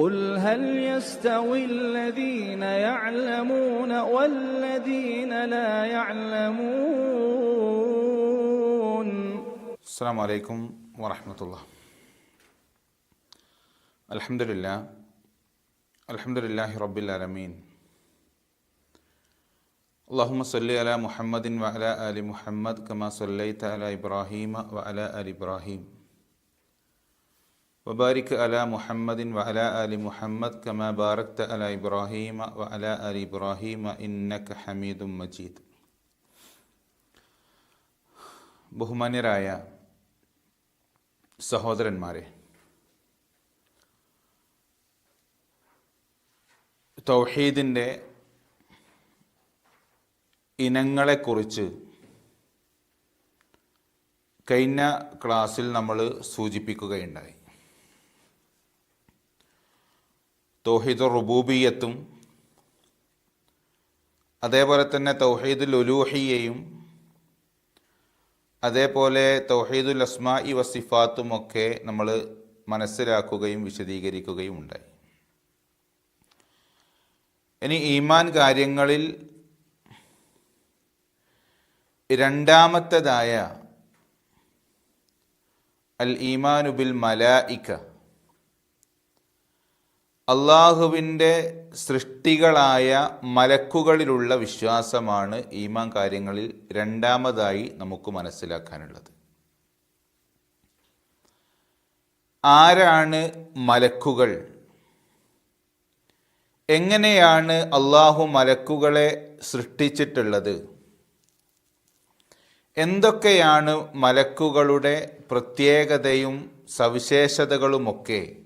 قل هل يستوي الذين يعلمون والذين لا يعلمون؟ السلام عليكم ورحمة الله. الحمد لله. الحمد لله رب العالمين. اللهم صل على محمد وعلى آل محمد كما صليت على إبراهيم وعلى آل إبراهيم. വബാരിക്ക് അല മുഹമ്മദിൻ വഅല അലി മുഹമ്മദ് കമ ബാറക്ത അല ഇബ്രാഹീമ വഅല അലി ഇബ്രാഹീമ ഇന്നക്ക് ഹമീദും മജീദ് ബഹുമാന്യരായ സഹോദരന്മാരെ തൗഹീദിന്റെ ഇനങ്ങളെക്കുറിച്ച് കഴിഞ്ഞ ക്ലാസ്സിൽ നമ്മൾ സൂചിപ്പിക്കുകയുണ്ടായി. തൗഹീദ് റുബൂബിയത്തും അതേപോലെ തന്നെ തൗഹീദുൽ ഉലൂഹിയയും അതേപോലെ തൗഹീദുൽ അസ്മാ ഇ വസിഫാത്തും ഒക്കെ നമ്മൾ മനസ്സിലാക്കുകയും വിശദീകരിക്കുകയും ഉണ്ടായി. ഇനി ഈമാൻ കാര്യങ്ങളിൽ രണ്ടാമത്തേതായ അൽ ഈമാനുബിൽ മലായിക്ക അള്ളാഹുവിന്റെ സൃഷ്ടികളായ മലക്കുകളിലുള്ള വിശ്വാസമാണ് ഈമാൻ കാര്യങ്ങളിൽ രണ്ടാമതായി നമുക്ക് മനസ്സിലാക്കാനുള്ളത്. ആരാണ് മലക്കുകൾ? എങ്ങനെയാണ് അള്ളാഹു മലക്കുകളെ സൃഷ്ടിച്ചിട്ടുള്ളത്? എന്തൊക്കെയാണ് മലക്കുകളുടെ പ്രത്യേകതയും സവിശേഷതകളുമൊക്കെ?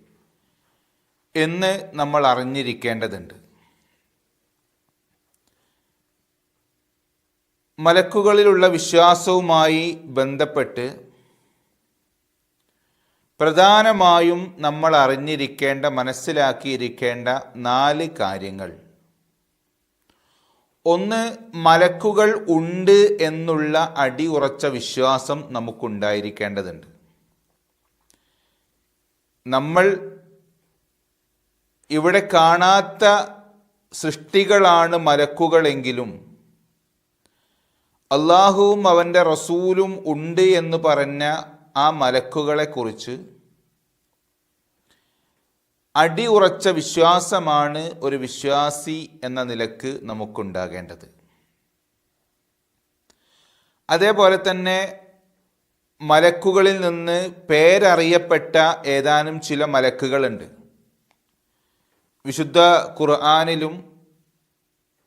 എന്ന് നമ്മൾ അറിഞ്ഞിരിക്കേണ്ടതുണ്ട്. മലക്കുകളിലുള്ള വിശ്വാസവുമായി ബന്ധപ്പെട്ട് പ്രധാനമായും നമ്മൾ അറിഞ്ഞിരിക്കേണ്ട മനസ്സിലാക്കിയിരിക്കേണ്ട നാല് കാര്യങ്ങൾ. ഒന്ന് മലക്കുകൾ ഉണ്ട് എന്നുള്ള അടി ഉറച്ച വിശ്വാസം നമുക്കുണ്ടായിരിക്കേണ്ടതുണ്ട്. നമ്മൾ ഇവിടെ കാണാത്ത സൃഷ്ടികളാണ് മലക്കുകളെങ്കിലും. അള്ളാഹുവും അവന്റെ റസൂലും ഉണ്ട് എന്ന് പറഞ്ഞ ആ മലക്കുകളെക്കുറിച്ച് അടിയുറച്ച വിശ്വാസമാണ് ഒരു വിശ്വാസി എന്ന നിലയ്ക്ക് നമുക്കുണ്ടാകേണ്ടത്. അതേപോലെ തന്നെ മലക്കുകളിൽ നിന്ന് പേരറിയപ്പെട്ട ഏതാനും ചില മലക്കുകളുണ്ട്. വിശുദ്ധ ഖുർആാനിലും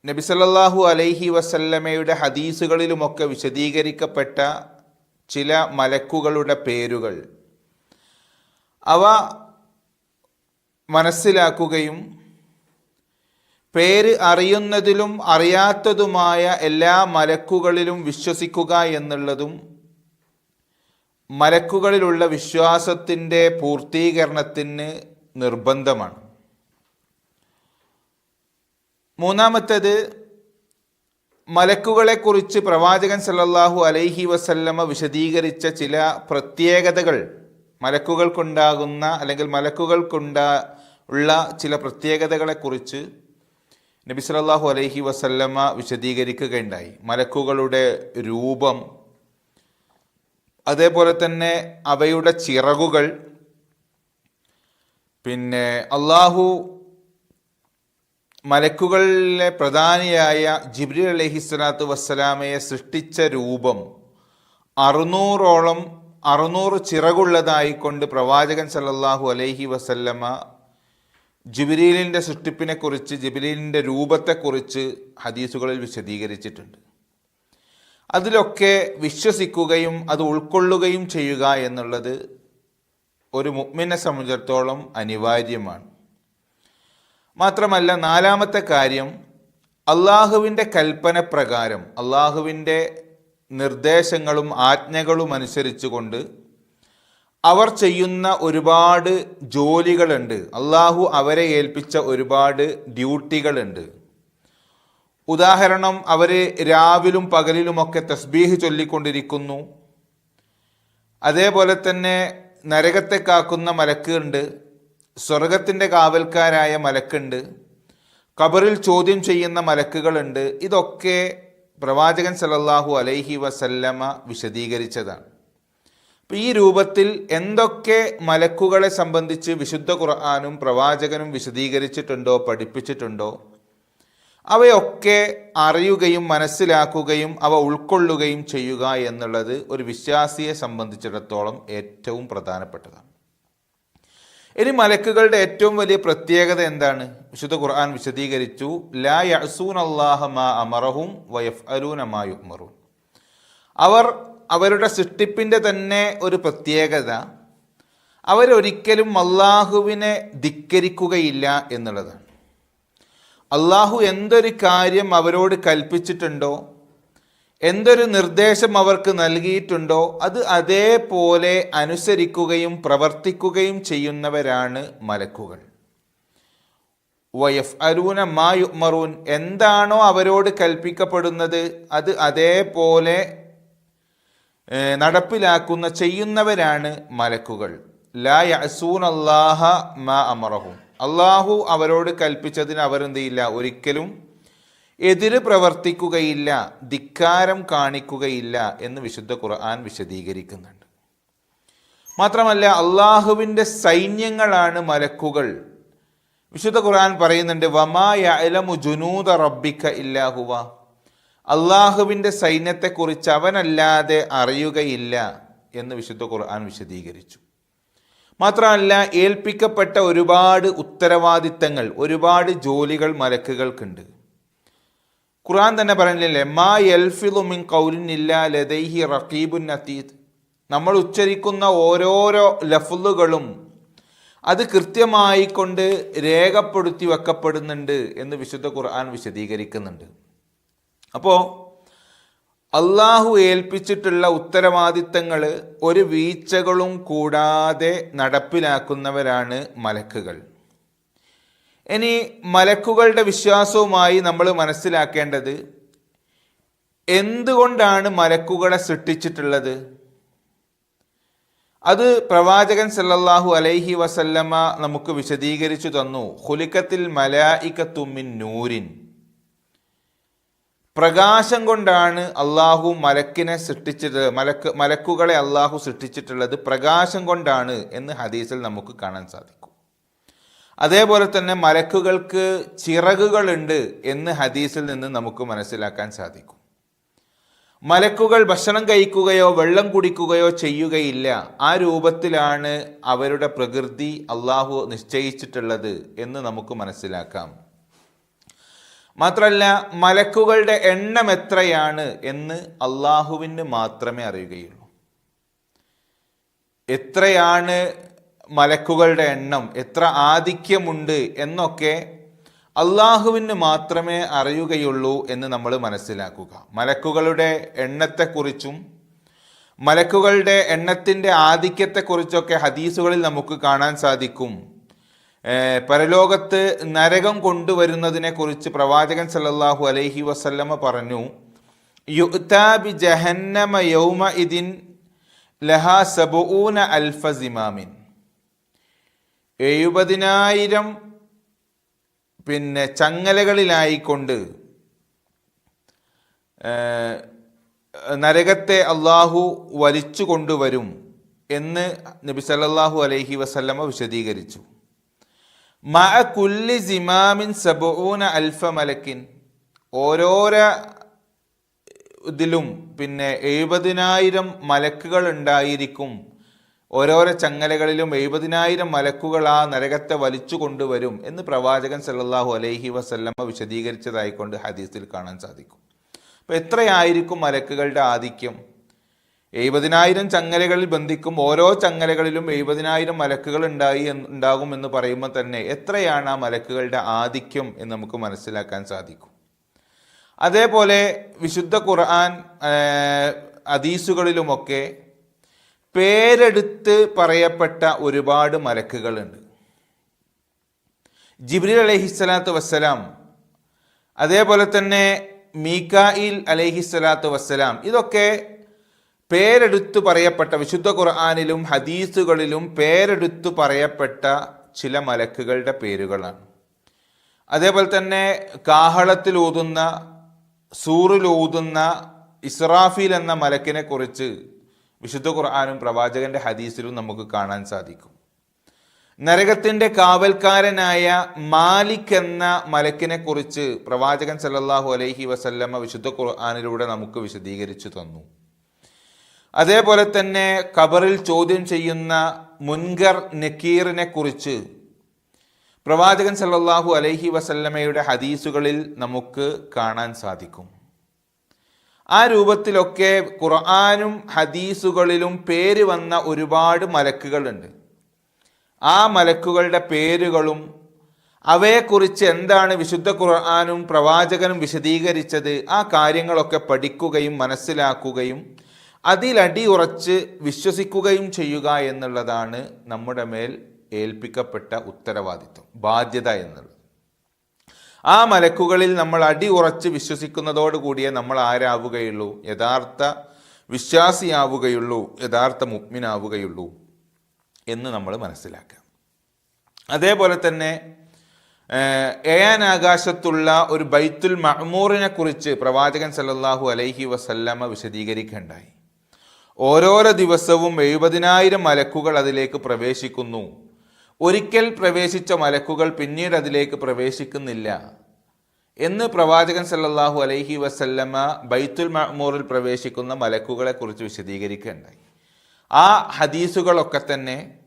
നബി സല്ലല്ലാഹു അലൈഹി വസല്ലമയുടെ ഹദീസുകളിലുമൊക്കെ വിശദീകരിക്കപ്പെട്ട ചില മലക്കുകളുടെ പേരുകൾ. അവ മനസ്സിലാക്കുകയും പേര് അറിയുന്നതിലും അറിയാത്തതുമായ എല്ലാ മലക്കുകളിലും വിശ്വസിക്കുക എന്നുള്ളതും മലക്കുകളിലുള്ള വിശ്വാസത്തിന്റെ പൂർത്തീകരണത്തിന് നിർബന്ധമാണ്. മൂന്നാമത്തേത് മലക്കുകളെക്കുറിച്ച് പ്രവാചകൻ സല്ലല്ലാഹു അലൈഹി വസല്ലമ വിശദീകരിച്ച ചില പ്രത്യേകതകൾ. മലക്കുകൾക്കുണ്ടാകുന്ന അല്ലെങ്കിൽ മലക്കുകൾക്കുണ്ടാ ഉള്ള ചില പ്രത്യേകതകളെക്കുറിച്ച് നബി സല്ലല്ലാഹു അലൈഹി വസല്ലമ വിശദീകരിക്കുകയുണ്ടായി. മലക്കുകളുടെ രൂപം അതേപോലെ തന്നെ അവയുടെ ചിറകുകൾ പിന്നെ അള്ളാഹു മലക്കുകളിലെ പ്രധാനിയായ ജിബ്രി അലഹി സ്വലാത്തു വസ്സലാമയെ സൃഷ്ടിച്ച രൂപം അറുന്നൂറോളം അറുന്നൂറ് ചിറകുള്ളതായിക്കൊണ്ട് പ്രവാചകൻ സല്ലല്ലാഹു അലൈഹി വസല്ലമ ജിബിലീലിന്റെ സൃഷ്ടിപ്പിനെക്കുറിച്ച് ജിബിലീലിന്റെ രൂപത്തെക്കുറിച്ച് ഹദീസുകളിൽ വിശദീകരിച്ചിട്ടുണ്ട്. അതിലൊക്കെ വിശ്വസിക്കുകയും അത് ഉൾക്കൊള്ളുകയും ചെയ്യുക എന്നുള്ളത് ഒരു മുഗ്മിനെ സംബന്ധിച്ചിടത്തോളം അനിവാര്യമാണ്. മാത്രമല്ല നാലാമത്തെ കാര്യം അള്ളാഹുവിന്റെ കൽപ്പന പ്രകാരം അള്ളാഹുവിന്റെ നിർദ്ദേശങ്ങളും ആജ്ഞകളും അനുസരിച്ചുകൊണ്ട് അവർ ചെയ്യുന്ന ഒരുപാട് ജോലികളുണ്ട്. അള്ളാഹു അവരെ ഏൽപ്പിച്ച ഒരുപാട് ഡ്യൂട്ടികളുണ്ട്. ഉദാഹരണം അവർ രാവിലും പകലിലുമൊക്കെ തസ്ബീഹ് ചൊല്ലിക്കൊണ്ടിരിക്കുന്നു. അതേപോലെ തന്നെ നരകത്തെ കാക്കുന്ന മലക്കുണ്ട്. സ്വർഗത്തിന്റെ കാവൽക്കാരായ മലക്കുണ്ട്. ഖബറിൽ ചോദ്യം ചെയ്യുന്ന മലക്കുകളുണ്ട്. ഇതൊക്കെ പ്രവാചകൻ സലല്ലാഹു അലൈഹി വസല്ലമ വിശദീകരിച്ചതാണ്. ഈ രൂപത്തിൽ എന്തൊക്കെ മലക്കുകളെ സംബന്ധിച്ച് വിശുദ്ധ ഖുർആാനും പ്രവാചകനും വിശദീകരിച്ചിട്ടുണ്ടോ പഠിപ്പിച്ചിട്ടുണ്ടോ? അവയൊക്കെ അറിയുകയും മനസ്സിലാക്കുകയും അവ ഉൾക്കൊള്ളുകയും ചെയ്യുക എന്നുള്ളത് ഒരു വിശ്വാസിയെ സംബന്ധിച്ചിടത്തോളം ഏറ്റവും പ്രധാനപ്പെട്ടതാണ്. ഇനി മലക്കുകളുടെ ഏറ്റവും വലിയ പ്രത്യേകത എന്താണ്? വിശുദ്ധ ഖുർആൻ വിശദീകരിച്ചു ലാ യസൂൻ മാ അമറഹും വയഫ് മാ യുമറൂൻ അവർ അവരുടെ സൃഷ്ടിപ്പിന്റെ തന്നെ ഒരു പ്രത്യേകത അവരൊരിക്കലും അള്ളാഹുവിനെ ധിക്കരിക്കുകയില്ല എന്നുള്ളതാണ്. അള്ളാഹു എന്തൊരു കാര്യം അവരോട് കൽപ്പിച്ചിട്ടുണ്ടോ? എന്തൊരു നിർദ്ദേശം അവർക്ക് നൽകിയിട്ടുണ്ടോ അത് അതേപോലെ അനുസരിക്കുകയും പ്രവർത്തിക്കുകയും ചെയ്യുന്നവരാണ് മലക്കുകൾ. വയഫ് അരൂന മാ യുമറൂൻ എന്താണോ അവരോട് കൽപ്പിക്കപ്പെടുന്നത് അത് അതേപോലെ നടപ്പിലാക്കുന്ന ചെയ്യുന്നവരാണ് മലക്കുകൾ. ലാ യസൂൻ അള്ളാഹ മാ അമറഹും. അള്ളാഹു അവരോട് കൽപ്പിച്ചതിന് അവരെന്ത് ചെയ്യില്ല? ഒരിക്കലും എതിര് പ്രവർത്തിക്കുകയില്ല ധിക്കാരം കാണിക്കുകയില്ല എന്ന് വിശുദ്ധ ഖുർആൻ വിശദീകരിക്കുന്നുണ്ട്. മാത്രമല്ല അള്ളാഹുവിന്റെ സൈന്യങ്ങളാണ് മലക്കുകൾ. വിശുദ്ധ ഖുർആൻ പറയുന്നുണ്ട് വമാ യഅലമു ജുനൂദ റബ്ബിക്ക ഇല്ലാഹുവ അള്ളാഹുവിന്റെ സൈന്യത്തെക്കുറിച്ച് അവനല്ലാതെ അറിയുകയില്ല എന്ന് വിശുദ്ധ ഖുർആൻ വിശദീകരിച്ചു. മാത്രമല്ല ഏൽപ്പിക്കപ്പെട്ട ഒരുപാട് ഉത്തരവാദിത്തങ്ങൾ ഒരുപാട് ജോലികൾ മലക്കുകൾക്കുണ്ട്. ഖുർആൻ തന്നെ പറയുന്നില്ലേ മാ യൽഫിദു മിൻ കൗലിൻ ഇല്ലാ ലദൈഹി റഖീബുൻ അതീദ്. നമ്മൾ ഉച്ചരിക്കുന്ന ഓരോരോ ലഫുലുകളും അത് കൃത്യമായി കൊണ്ട് രേഖപ്പെടുത്തി വെക്കപ്പെടുന്നുണ്ട് എന്ന് വിശുദ്ധ ഖുർആൻ വിശദീകരിക്കുന്നുണ്ട്. അപ്പോൾ അള്ളാഹു ഏൽപ്പിച്ചിട്ടുള്ള ഉത്തരവാദിത്തങ്ങൾ ഒരു വീഴ്ചകളും കൂടാതെ നടപ്പിലാക്കുന്നവരാണ് മലക്കുകൾ. ഇനി മലക്കുകളുടെ വിശ്വാസവുമായി നമ്മൾ മനസ്സിലാക്കേണ്ടത് എന്തുകൊണ്ടാണ് മലക്കുകളെ സൃഷ്ടിച്ചിട്ടുള്ളത്? അത് പ്രവാചകൻ സല്ലല്ലാഹു അലൈഹി വസല്ലമ നമുക്ക് വിശദീകരിച്ചു തന്നു. ഹുലിക്കത്തിൽ മലായിക്കത്തുമ്മിൻ നൂരിൻ. പ്രകാശം കൊണ്ടാണ് അള്ളാഹു മലക്കിനെ സൃഷ്ടിച്ചത് മലക്ക് മലക്കുകളെ അള്ളാഹു സൃഷ്ടിച്ചിട്ടുള്ളത് പ്രകാശം കൊണ്ടാണ് എന്ന് ഹദീസിൽ നമുക്ക് കാണാൻ സാധിക്കും. അതേപോലെ തന്നെ മലക്കുകൾക്ക് ചിറകുകളുണ്ട് എന്ന് ഹദീസിൽ നിന്ന് നമുക്ക് മനസ്സിലാക്കാൻ സാധിക്കും. മലക്കുകൾ ഭക്ഷണം കഴിക്കുകയോ വെള്ളം കുടിക്കുകയോ ചെയ്യുകയില്ല. ആ രൂപത്തിലാണ് അവരുടെ പ്രകൃതി അള്ളാഹു നിശ്ചയിച്ചിട്ടുള്ളത് എന്ന് നമുക്ക് മനസ്സിലാക്കാം. മാത്രമല്ല മലക്കുകളുടെ എണ്ണം എത്രയാണ് എന്ന് അള്ളാഹുവിന് മാത്രമേ അറിയുകയുള്ളൂ. എത്രയാണ് മലക്കുകളുടെ എണ്ണം എത്ര ആധിക്യമുണ്ട് എന്നൊക്കെ അള്ളാഹുവിന് മാത്രമേ അറിയുകയുള്ളൂ എന്ന് നമ്മൾ മനസ്സിലാക്കുക. മലക്കുകളുടെ എണ്ണത്തെക്കുറിച്ചും മലക്കുകളുടെ എണ്ണത്തിന്റെ ആധിക്യത്തെക്കുറിച്ചൊക്കെ ഹദീസുകളിൽ നമുക്ക് കാണാൻ സാധിക്കും. പരലോകത്ത് നരകം കൊണ്ടുവരുന്നതിനെ കുറിച്ച് പ്രവാചകൻ സല്ലല്ലാഹു അലൈഹി വസല്ലമ പറഞ്ഞു യുഅ്താബി ജഹന്നമ യൗമ ഇതിൻ ലഹാ സബൂന അൽഫ സിമാമിൻ. എഴുപതിനായിരം പിന്നെ ചങ്ങലകളിലായിക്കൊണ്ട് നരകത്തെ അള്ളാഹു വലിച്ചു കൊണ്ടുവരും എന്ന് നബി സല്ലാഹു അലൈഹി വസല്ലമ വിശദീകരിച്ചു. മ കുല്ലി സിമാമിൻ സബൂന അൽഫ മലക്കിൻ. ഓരോരോ ഇതിലും പിന്നെ എഴുപതിനായിരം മലക്കുകൾ ഉണ്ടായിരിക്കും ഓരോരോ ചങ്ങലകളിലും എഴുപതിനായിരം മലക്കുകൾ ആ നരകത്തെ വലിച്ചു കൊണ്ടുവരും എന്ന് പ്രവാചകൻ സല്ലാഹു അലൈഹി വസല്ലമ വിശദീകരിച്ചതായിക്കൊണ്ട് ഹദീസിൽ കാണാൻ സാധിക്കും. അപ്പോൾ എത്രയായിരിക്കും മലക്കുകളുടെ ആധിക്യം? എഴുപതിനായിരം ചങ്ങലകളിൽ ബന്ധിക്കും ഓരോ ചങ്ങലകളിലും എഴുപതിനായിരം മലക്കുകൾ ഉണ്ടായി ഉണ്ടാകും എന്ന് പറയുമ്പോൾ തന്നെ എത്രയാണ് ആ മലക്കുകളുടെ ആധിക്യം എന്ന് നമുക്ക് മനസ്സിലാക്കാൻ സാധിക്കും. അതേപോലെ വിശുദ്ധ ഖുർആൻ ഹദീസുകളിലുമൊക്കെ പേരെടുത്ത് പറയപ്പെട്ട ഒരുപാട് മലക്കുകളുണ്ട്. ജിബ്രീൽ അലഹിസ്സലാത്തു വസ്സലാം അതേപോലെ തന്നെ മീക്കായിൽ അലഹിസ്സലാത്തു വസ്സലാം ഇതൊക്കെ പേരെടുത്ത് പറയപ്പെട്ട വിശുദ്ധ ഖുർആാനിലും ഹദീസുകളിലും പേരെടുത്ത് പറയപ്പെട്ട ചില മലക്കുകളുടെ പേരുകളാണ്. അതേപോലെ തന്നെ കാഹളത്തിൽ ഊതുന്ന സൂറിൽ ഓതുന്ന ഇസ്രാഫീൽ എന്ന മലക്കിനെ കുറിച്ച് വിശുദ്ധ ഖുർആാനും പ്രവാചകന്റെ ഹദീസിലും നമുക്ക് കാണാൻ സാധിക്കും. നരകത്തിന്റെ കാവൽക്കാരനായ മാലിക് എന്ന മലക്കിനെ കുറിച്ച് പ്രവാചകൻ സല്ലാഹു അലൈഹി വസല്ലമ വിശുദ്ധ ഖുർആാനിലൂടെ നമുക്ക് വിശദീകരിച്ചു തന്നു. അതേപോലെ തന്നെ ഖബറിൽ ചോദ്യം ചെയ്യുന്ന മുൻഗർ നക്കീറിനെ കുറിച്ച് പ്രവാചകൻ സല്ലാഹു അലൈഹി വസല്ലമ്മയുടെ ഹദീസുകളിൽ നമുക്ക് കാണാൻ സാധിക്കും. ആ രൂപത്തിലൊക്കെ ഖുർആാനും ഹദീസുകളിലും പേര് വന്ന ഒരുപാട് മലക്കുകളുണ്ട്. ആ മലക്കുകളുടെ പേരുകളും അവയെക്കുറിച്ച് എന്താണ് വിശുദ്ധ ഖുർആാനും പ്രവാചകനും വിശദീകരിച്ചത് ആ കാര്യങ്ങളൊക്കെ പഠിക്കുകയും മനസ്സിലാക്കുകയും അതിലടി ഉറച്ച് വിശ്വസിക്കുകയും ചെയ്യുക എന്നുള്ളതാണ് നമ്മുടെ മേൽ ഏൽപ്പിക്കപ്പെട്ട ഉത്തരവാദിത്വം ബാധ്യത എന്നുള്ളത്. ആ മലക്കുകളിൽ നമ്മൾ അടി ഉറച്ച് വിശ്വസിക്കുന്നതോടുകൂടിയേ നമ്മൾ ആരാവുകയുള്ളൂ. യഥാർത്ഥ വിശ്വാസിയാവുകയുള്ളൂ. യഥാർത്ഥ മുഗ്മിനാവുകയുള്ളൂ എന്ന് നമ്മൾ മനസ്സിലാക്കാം. അതേപോലെ തന്നെ ഏയാൻ ആകാശത്തുള്ള ഒരു ബൈത്തുൽ മഹ്മൂറിനെ കുറിച്ച് പ്രവാചകൻ സല്ലാഹു അലൈഹി വസല്ലമ വിശദീകരിക്കേണ്ടായി. ഓരോരോ ദിവസവും എഴുപതിനായിരം മലക്കുകൾ അതിലേക്ക് പ്രവേശിക്കുന്നു. ഒരിക്കൽ പ്രവേശിച്ച മലക്കുകൾ പിന്നീട് അതിലേക്ക് പ്രവേശിക്കുന്നില്ല. എന്ന് പ്രവാചകൻ സല്ലാഹു അലൈഹി വസല്ലമ ബൈത്തുൽ മഹ്മൂറിൽ പ്രവേശിക്കുന്ന മലക്കുകളെ കുറിച്ച് വിശദീകരിക്കുകയുണ്ടായി. ആ ഹദീസുകളൊക്കെ തന്നെ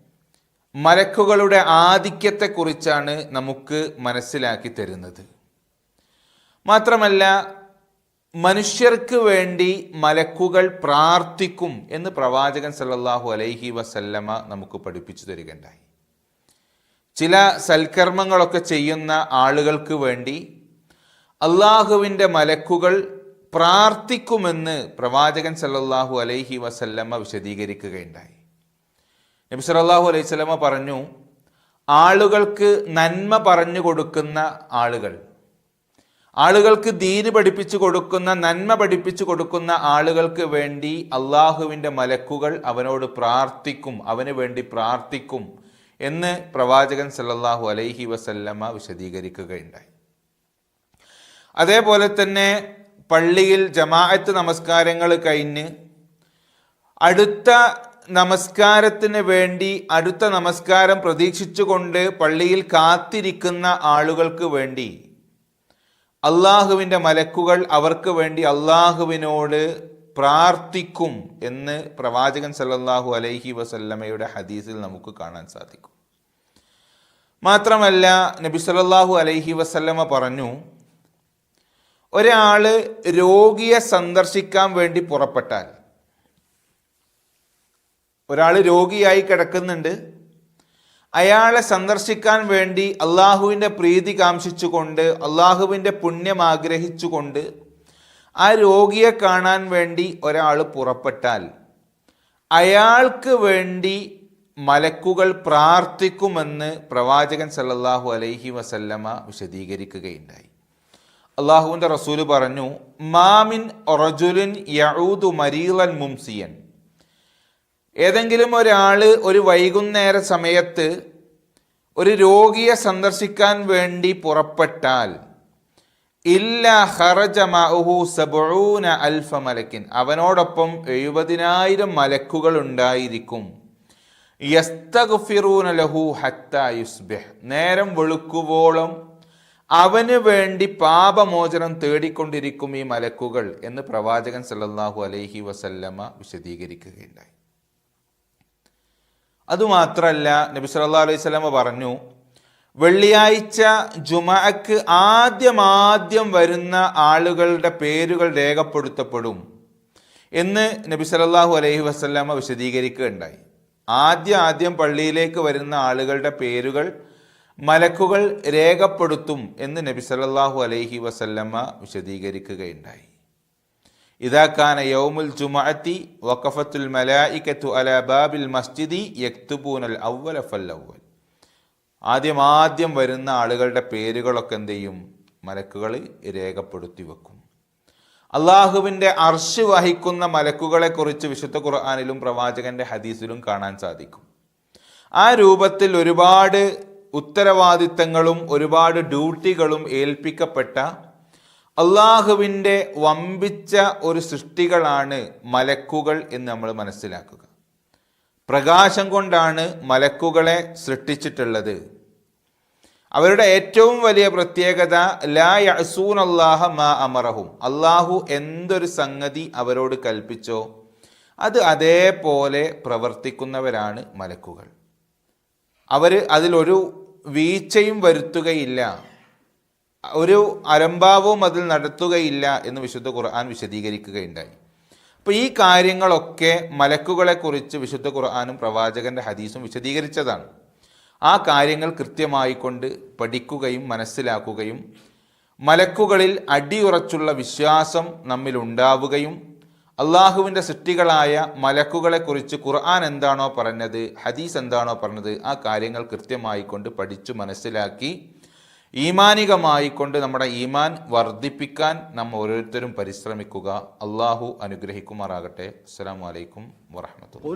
മലക്കുകളുടെ ആധിക്യത്തെക്കുറിച്ചാണ് നമുക്ക് മനസ്സിലാക്കി തരുന്നത്. മാത്രമല്ല മനുഷ്യർക്ക് വേണ്ടി മലക്കുകൾ പ്രാർത്ഥിക്കും എന്ന് പ്രവാചകൻ സല്ലാഹു അലൈഹി വസല്ലമ നമുക്ക് പഠിപ്പിച്ചു തരികയുണ്ടായി. ചില സൽക്കർമ്മങ്ങളൊക്കെ ചെയ്യുന്ന ആളുകൾക്ക് വേണ്ടി അള്ളാഹുവിന്റെ മലക്കുകൾ പ്രാർത്ഥിക്കുമെന്ന് പ്രവാചകൻ സല്ലല്ലാഹു അലൈഹി വസല്ലമ്മ വിശദീകരിക്കുകയുണ്ടായി. നബി സല്ലല്ലാഹു അലൈഹി സ്വലമ്മ പറഞ്ഞു ആളുകൾക്ക് നന്മ പറഞ്ഞു കൊടുക്കുന്ന ആളുകൾ ആളുകൾക്ക് ദീന് പഠിപ്പിച്ചു കൊടുക്കുന്ന നന്മ പഠിപ്പിച്ചു കൊടുക്കുന്ന ആളുകൾക്ക് വേണ്ടി അള്ളാഹുവിന്റെ മലക്കുകൾ അവനോട് പ്രാർത്ഥിക്കും അവന് വേണ്ടി പ്രാർത്ഥിക്കും എന്ന് പ്രവാചകൻ സല്ലാഹു അലൈഹി വസല്ലമ വിശദീകരിക്കുകയുണ്ടായി. അതേപോലെ തന്നെ പള്ളിയിൽ ജമാഅത്ത് നമസ്കാരങ്ങൾ കഴിഞ്ഞ് അടുത്ത നമസ്കാരത്തിന് വേണ്ടി അടുത്ത നമസ്കാരം പ്രതീക്ഷിച്ചുകൊണ്ട് പള്ളിയിൽ കാത്തിരിക്കുന്ന ആളുകൾക്ക് വേണ്ടി അള്ളാഹുവിന്റെ മലക്കുകൾ അവർക്ക് വേണ്ടി അള്ളാഹുവിനോട് പ്രാർത്ഥിക്കും എന്ന് പ്രവാചകൻ സല്ലാഹു അലൈഹി വസല്ലമയുടെ ഹദീസിൽ നമുക്ക് കാണാൻ സാധിക്കും. മാത്രമല്ല നബി സല്ലല്ലാഹു അലൈഹി വസല്ലമ പറഞ്ഞു ഒരാൾ രോഗിയെ സന്ദർശിക്കാൻ വേണ്ടി പുറപ്പെട്ടാൽ ഒരാൾ രോഗിയായി കിടക്കുന്നുണ്ട് അയാളെ സന്ദർശിക്കാൻ വേണ്ടി അള്ളാഹുവിന്റെ പ്രീതി കാംക്ഷിച്ചുകൊണ്ട് അള്ളാഹുവിന്റെ പുണ്യം ആഗ്രഹിച്ചുകൊണ്ട് ആ രോഗിയെ കാണാൻ വേണ്ടി ഒരാൾ പുറപ്പെട്ടാൽ അയാൾക്ക് വേണ്ടി മലക്കുകൾ പ്രാർത്ഥിക്കുമെന്ന് പ്രവാചകൻ സല്ലല്ലാഹു അലൈഹി വസല്ലമ വിശദീകരിക്കുകയുണ്ടായി. അള്ളാഹുവിന്റെ റസൂൽ പറഞ്ഞു മാമിൻ റജുലിൻ യഊദു മരീലൻ മുംസിയൻ. ഏതെങ്കിലും ഒരാൾ ഒരു വൈകുന്നേര സമയത്ത് ഒരു രോഗിയെ സന്ദർശിക്കാൻ വേണ്ടി പുറപ്പെട്ടാൽ ഇല്ല ഹറജമഹു സബൂന അൽഫ മലക്കിൻ. അവനോടൊപ്പം എഴുപതിനായിരം മലക്കുകൾ ഉണ്ടായിരിക്കും. യസ്തഗ്ഫിറൂന ലഹു ഹത്ത യുസ്ബിഹ്. നേരം വെളുക്കുവോളം അവന് വേണ്ടി പാപമോചനം തേടിക്കൊണ്ടിരിക്കും ഈ മലക്കുകൾ എന്ന് പ്രവാചകൻ സല്ലല്ലാഹു അലൈഹി വസല്ലമ വിശദീകരിക്കുകയുണ്ടായി. അതുമാത്രമല്ല നബി സല്ലല്ലാഹു അലൈഹി വസല്ലമ പറഞ്ഞു വെള്ളിയാഴ്ച ജുമഅക്ക് ആദ്യമാദ്യം ആദ്യം വരുന്ന ആളുകളുടെ പേരുകൾ രേഖപ്പെടുത്തപ്പെടും എന്ന് നബി സല്ലല്ലാഹു അലൈഹി വസല്ലമ വിശദീകരിക്കുകയുണ്ടായി. ആദ്യം ആദ്യം പള്ളിയിലേക്ക് വരുന്ന ആളുകളുടെ പേരുകൾ മലക്കുകൾ രേഖപ്പെടുത്തും എന്ന് നബി സല്ലാഹു അലൈഹി വസല്ലമ്മ വിശദീകരിക്കുകയുണ്ടായി. ഇതാ കാന യൗമുൽ ജുമഅത്തി വഖഫത്തുൽ മലായിക്കത്തു അലാ ബാബിൽ മസ്ജിദി യക്തുബൂനൽ അവ്വല ഫൽ അവ്വൽ ആദ്യം ആദ്യം വരുന്ന ആളുകളുടെ പേരുകളൊക്കെ എന്ത് ചെയ്യും മലക്കുകൾ രേഖപ്പെടുത്തി വെക്കും. അള്ളാഹുവിന്റെ അർശ് വഹിക്കുന്ന മലക്കുകളെക്കുറിച്ച് വിശുദ്ധ ഖുർആാനിലും പ്രവാചകന്റെ ഹദീസിലും കാണാൻ സാധിക്കും. ആ രൂപത്തിൽ ഒരുപാട് ഉത്തരവാദിത്തങ്ങളും ഒരുപാട് ഡ്യൂട്ടികളും ഏൽപ്പിക്കപ്പെട്ട അള്ളാഹുവിന്റെ വമ്പിച്ച ഒരു സൃഷ്ടികളാണ് മലക്കുകൾ എന്ന് നമ്മൾ മനസ്സിലാക്കുക. പ്രകാശം കൊണ്ടാണ് മലക്കുകളെ സൃഷ്ടിച്ചിട്ടുള്ളത്. അവരുടെ ഏറ്റവും വലിയ പ്രത്യേകത ലാ യസൂൻ അള്ളാഹ മാ അമറഹും. അള്ളാഹു എന്തൊരു സംഗതി അവരോട് കൽപ്പിച്ചോ അത് അതേപോലെ പ്രവർത്തിക്കുന്നവരാണ് മലക്കുകൾ. അവർ അതിലൊരു വീഴ്ചയും വരുത്തുകയില്ല. ഒരു അലംഭാവവും അതിൽ നടത്തുകയില്ല എന്ന് വിശുദ്ധ ഖുർആൻ വിശദീകരിക്കുകയുണ്ടായി. അപ്പോൾ ഈ കാര്യങ്ങളൊക്കെ മലക്കുകളെക്കുറിച്ച് വിശുദ്ധ ഖുർആാനും പ്രവാചകന്റെ ഹദീസും വിശദീകരിച്ചതാണ്. ആ കാര്യങ്ങൾ കൃത്യമായിക്കൊണ്ട് പഠിക്കുകയും മനസ്സിലാക്കുകയും മലക്കുകളിൽ അടിയുറച്ചുള്ള വിശ്വാസം നമ്മിൽ ഉണ്ടാവുകയും അള്ളാഹുവിന്റെ സൃഷ്ടികളായ മലക്കുകളെക്കുറിച്ച് ഖുർആൻ എന്താണോ പറഞ്ഞത് ഹദീസ് എന്താണോ പറഞ്ഞത് ആ കാര്യങ്ങൾ കൃത്യമായിക്കൊണ്ട് പഠിച്ചു മനസ്സിലാക്കി ഈമാനികമായിക്കൊണ്ട് നമ്മുടെ ഈമാൻ വർദ്ധിപ്പിക്കാൻ നാം ഓരോരുത്തരും പരിശ്രമിക്കുക. അള്ളാഹു അനുഗ്രഹിക്കുമാറാകട്ടെ. അസ്സാം വലൈക്കും വറഹമത്തുള്ള